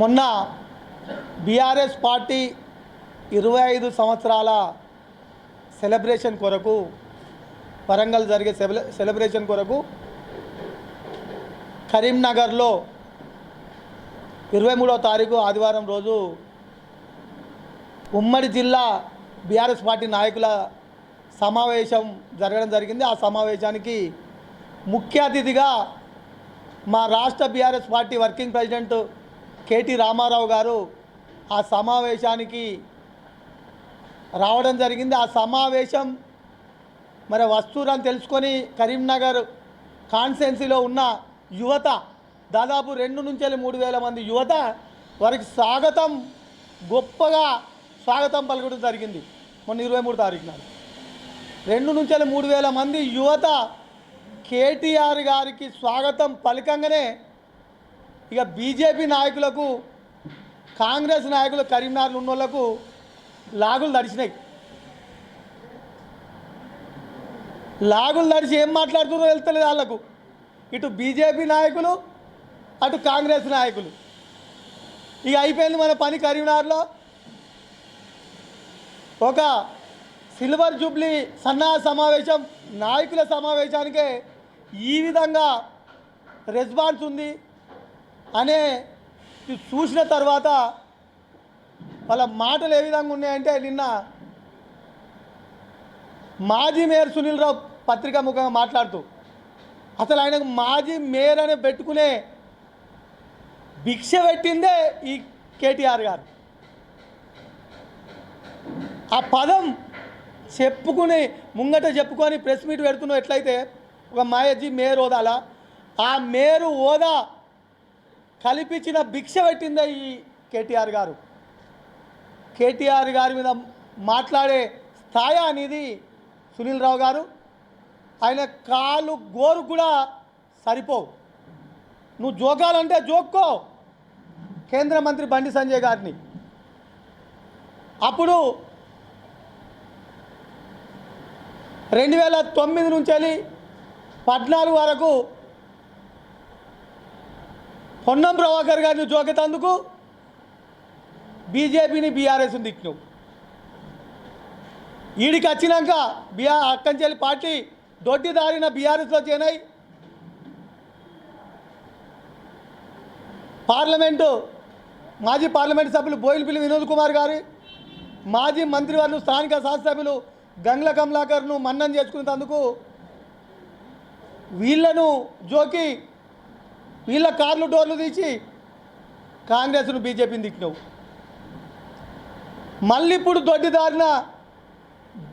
మొన్న BRS party ఇరవై ఐదు సంవత్సరాల సెలబ్రేషన్ కొరకు వరంగల్ జరిగే సెలబ్రేషన్ కొరకు కరీంనగర్లో ఇరవై మూడవ తారీఖు ఆదివారం రోజు ఉమ్మడి జిల్లా బీఆర్ఎస్ పార్టీ నాయకుల సమావేశం జరగడం జరిగింది. ఆ సమావేశానికి ముఖ్య అతిథిగా మా రాష్ట్ర BRS party working president KT Rama Rao గారు ఆ సమావేశానికి రావడం జరిగింది. ఆ సమావేశం మరి వస్తువులను తెలుసుకొని కరీంనగర్ కాన్స్టెన్సీలో ఉన్న యువత దాదాపు రెండు నుంచి వెళ్ళి మూడు వేల మంది యువత వారికి స్వాగతం గొప్పగా స్వాగతం పలకడం జరిగింది. మొన్న ఇరవై మూడు తారీఖున రెండు నుంచి వెళ్ళి మూడు వేల మంది యువత కేటీఆర్ గారికి స్వాగతం పలకంగానే ఇక బీజేపీ నాయకులకు కాంగ్రెస్ నాయకులు కరీంనగర్లో ఉన్న వాళ్ళకు లాగులు నడిచినాయి. లాగులు నడిచి ఏం మాట్లాడుతున్నారో వెళ్తలేదు వాళ్ళకు. ఇటు బీజేపీ నాయకులు అటు కాంగ్రెస్ నాయకులు. ఇక అయిపోయింది మన పని కరీంనగర్లో. ఒక సిల్వర్ జూబ్లీ సన్నా సమావేశం నాయకుల సమావేశానికే ఈ విధంగా రెస్పాన్స్ ఉంది. అనే చూసిన తర్వాత వాళ్ళ మాటలు ఏ విధంగా ఉన్నాయంటే నిన్న మాజీ మేయర్ సునీల్ రావు పత్రికా ముఖంగా మాట్లాడుతూ అసలు ఆయనకు మాజీ మేయర్ అనే పెట్టుకునే భిక్ష పెట్టిందే ఈ కేటీఆర్ గారు. ఆ పదం చెప్పుకుని ముంగట చెప్పుకొని ప్రెస్ మీట్ పెడుతున్నావు ఎట్లయితే ఒక మాయజీ మేయర్ హోదాలా ఆ మేరు హోదా కల్పించిన భిక్ష పెట్టిందే ఈ కేటీఆర్ గారు. కేటీఆర్ గారి మీద మాట్లాడే స్థాయి అనేది సునీల్ రావు గారు. ఆయన కాలు గోరు కూడా సరిపోవు. నువ్వు జోకాలంటే జోక్కో. కేంద్ర మంత్రి బండి సంజయ్ గారిని. అప్పుడు రెండు వేల తొమ్మిది నుంచి వెళ్ళి పద్నాలుగు వరకు పొన్నం ప్రభాకర్ గారిని జోకెతందుకు బీజేపీని బీఆర్ఎస్ని తిట్టినావు. ఈడికి వచ్చినాక బీఆర్ అక్కంచెల్లి పార్టీ దొడ్డి దారిన బీఆర్ఎస్లో చేరాయి పార్లమెంటు మాజీ పార్లమెంటు సభ్యులు బోయిలపల్లి వినోద్ కుమార్ గారి మాజీ మంత్రివర్లు స్థానిక శాసనసభ్యులు గంగ్ల కమలాకర్ను మన్నం చేసుకునేందుకు వీళ్ళను జోకి వీళ్ళ కార్లు డోర్లు తీసి కాంగ్రెస్ను బీజేపీని తిట్టినావు. మళ్ళీ ఇప్పుడు దొడ్డిదారిన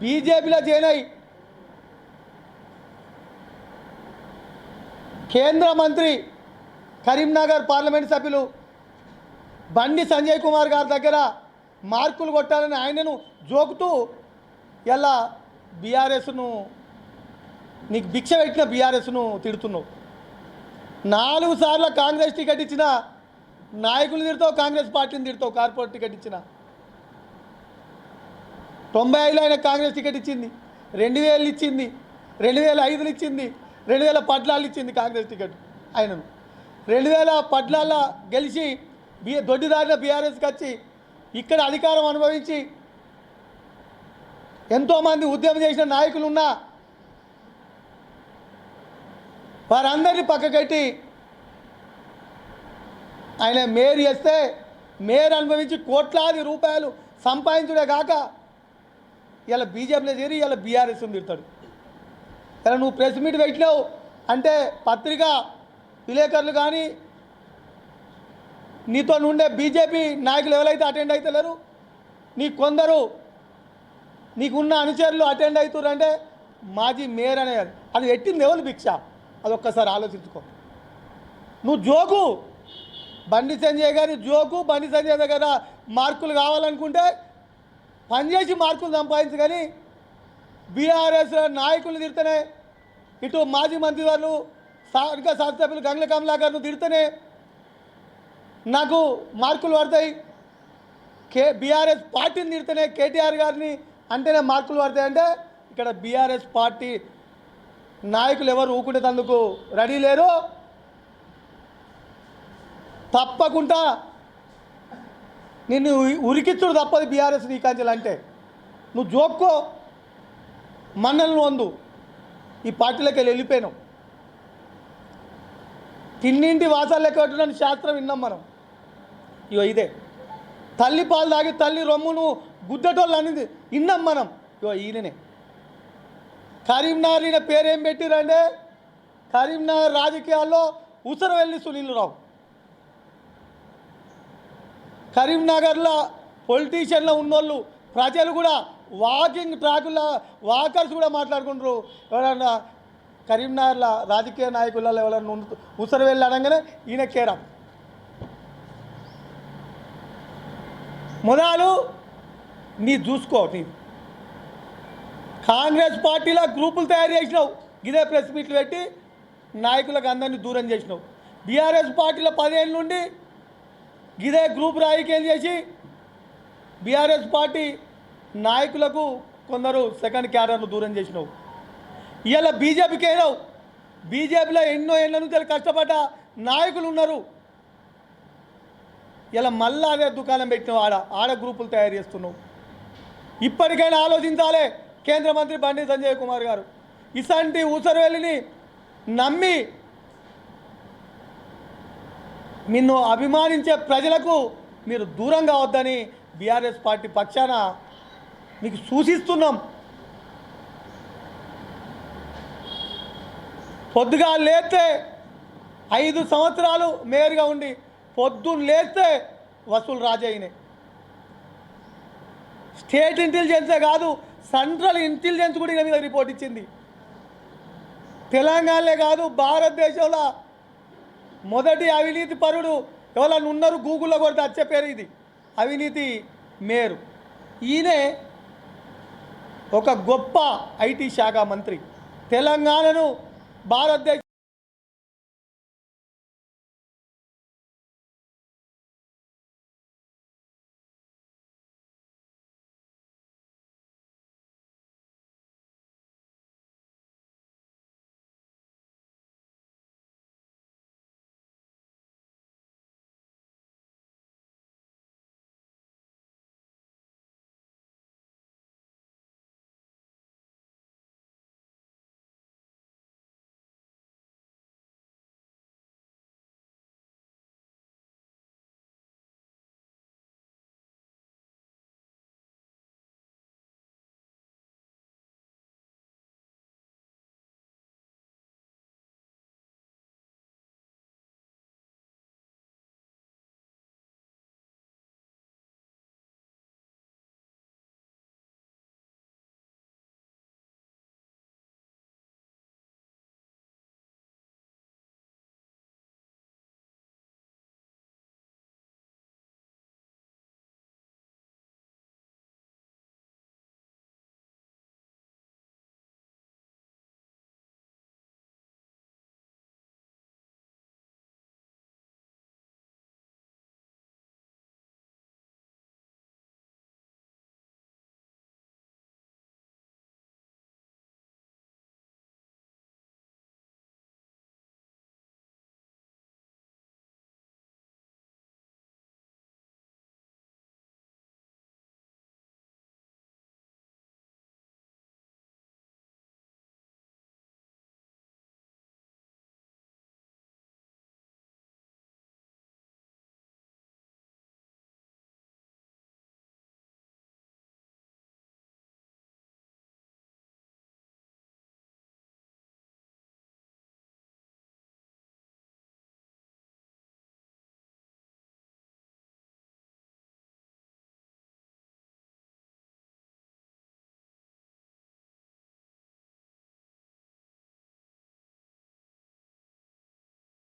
బీజేపీలో చేరాయి కేంద్ర మంత్రి కరీంనగర్ పార్లమెంట్ సభ్యులు బండి సంజయ్ కుమార్ గారి దగ్గర మార్కులు కొట్టాలని ఆయనను జోకుతూ ఇలా బీఆర్ఎస్ను నీకు భిక్ష పెట్టిన బీఆర్ఎస్ను తిడుతున్నావు. నాలుగు సార్లు కాంగ్రెస్ టికెట్ ఇచ్చిన నాయకులు తిడతావు కాంగ్రెస్ పార్టీని తిడతావు కార్పొరేట్ టికెట్ ఇచ్చిన. తొంభై ఐదులో ఆయన కాంగ్రెస్ టికెట్ ఇచ్చింది రెండు వేలు ఇచ్చింది రెండు వేల ఐదులు ఇచ్చింది రెండు వేల పద్నాలుగు ఇచ్చింది కాంగ్రెస్ టికెట్ ఆయనను. రెండు వేల పద్నాలుగులో గెలిచి బి దొడ్డిదారిన బీఆర్ఎస్కి వచ్చి ఇక్కడ అధికారం అనుభవించి ఎంతోమంది ఉద్యమం చేసిన నాయకులు ఉన్నా వారందరినీ పక్కకెట్టి ఆయన మేయర్ చేస్తే మేయర్ అనుభవించి కోట్లాది రూపాయలు సంపాదించుడే కాక ఇలా బీజేపీలో చేరి ఇలా బీఆర్ఎస్ తిడతాడు. ఇలా నువ్వు ప్రెస్ మీట్ పెట్టినావు అంటే పత్రిక విలేకరులు కానీ నీతో ఉండే బీజేపీ నాయకులు ఎవరైతే అటెండ్ అవుతలేరు నీ కొందరు నీకున్న అనుచరులు అటెండ్ అవుతారు అంటే మాజీ మేయర్ అనే అది పెట్టింది ఎవరు భిక్ష? అదొక్కసారి ఆలోచించుకో. నువ్వు జోకు. బండి సంజయ్ గారి జోకు బండి సంజయ్ దగ్గర మార్కులు కావాలనుకుంటే పనిచేసి మార్కులు సంపాదించు కానీ బీఆర్ఎస్ నాయకులు తిడితేనే ఇటు మాజీ మంత్రివర్లు స్థానిక శాసనసభ్యులు గంగ్ల కమలాకర్ను తిడితేనే నాకు మార్కులు పడతాయి. కే బీఆర్ఎస్ పార్టీని తిడితేనే కేటీఆర్ గారిని అంటేనే మార్కులు పడతాయి అంటే ఇక్కడ బీఆర్ఎస్ పార్టీ నాయకులు ఎవరు ఊకునేందుకు రెడీ లేరు? తప్పకుండా నిన్ను ఉరికిచ్చుడు తప్పదు బీఆర్ఎస్ నీకాంచెలు అంటే. నువ్వు జోక్కో మన్నలను వందు. ఈ పార్టీలోకి వెళ్ళి వెళ్ళిపోయినావు తిన్నింటి వాసాలు పెట్టడానికి శాస్త్రం విన్నాం మనం. ఇగో ఇదే. తల్లి పాలు తాగి తల్లి రొమ్మును గుడ్డటోళ్ళు అనేది విన్నాం మనం. ఇగో ఈయననే. కరీంనగర్ ఈయన పేరేం పెట్టిరంటే? కరీంనగర్ రాజకీయాల్లో ఉసరవెల్లి సునీల్ రావు కరీంనగర్లో పొలిటీషియన్లో ఉన్నోళ్ళు ప్రజలు కూడా వాకింగ్ ట్రాకుల్లో వాకర్స్ కూడా మాట్లాడుకుంటారు. ఎవరన్నా కరీంనగర్లో రాజకీయ నాయకులలో ఎవరన్నా ఉన్న- ఉసరు వెళ్ళి అనగానే ఈయన కేరా మొదలు నీ చూసుకో నీ కాంగ్రెస్ పార్టీలో గ్రూపులు తయారు చేసినావు. ఇదే ప్రెస్ మీట్లు పెట్టి నాయకులకు అందరినీ దూరం చేసినావు. బీఆర్ఎస్ పార్టీలో పదేళ్ళ నుండి ఇదే గ్రూప్ రాజకీయం చేసి బీఆర్ఎస్ పార్టీ నాయకులకు కొందరు సెకండ్ క్యాడర్ను దూరం చేసినావు. ఇవాళ బీజేపీకి అయినావు బీజేపీలో ఎన్నో ఏళ్ళ నుంచి కష్టపడ్డ నాయకులు ఉన్నారు. ఇలా మళ్ళా అదే దుకాణం పెట్టినావు ఆడ ఆడ గ్రూపులు తయారు చేస్తున్నావు. ఇప్పటికైనా ఆలోచించాలి. కేంద్ర మంత్రి బండి సంజయ్ కుమార్ గారు. ఇసంటి ఊసరవెల్లిని నమ్మి నిన్ను అభిమానించే ప్రజలకు మీరు దూరం కావద్దని బీఆర్ఎస్ పార్టీ పక్షాన మీకు సూచిస్తున్నాం. పొద్దుగా లేస్తే ఐదు సంవత్సరాలు మేయర్గా ఉండి పొద్దున్న లేస్తే వసూలు రాజయ్యనే. స్టేట్ ఇంటెలిజెన్సే కాదు సెంట్రల్ ఇంటెలిజెన్స్ కూడా ఈయన మీద రిపోర్ట్ ఇచ్చింది. తెలంగాణలే కాదు భారతదేశంలో మొదటి అవినీతి పరుడు ఎవరన్నా ఉన్నారు గూగుల్లో కొడితే వచ్చే పేరు ఇది. అవినీతి మేరు ఈయనే ఒక గొప్ప ఐటీ శాఖ మంత్రి. తెలంగాణను భారతదేశ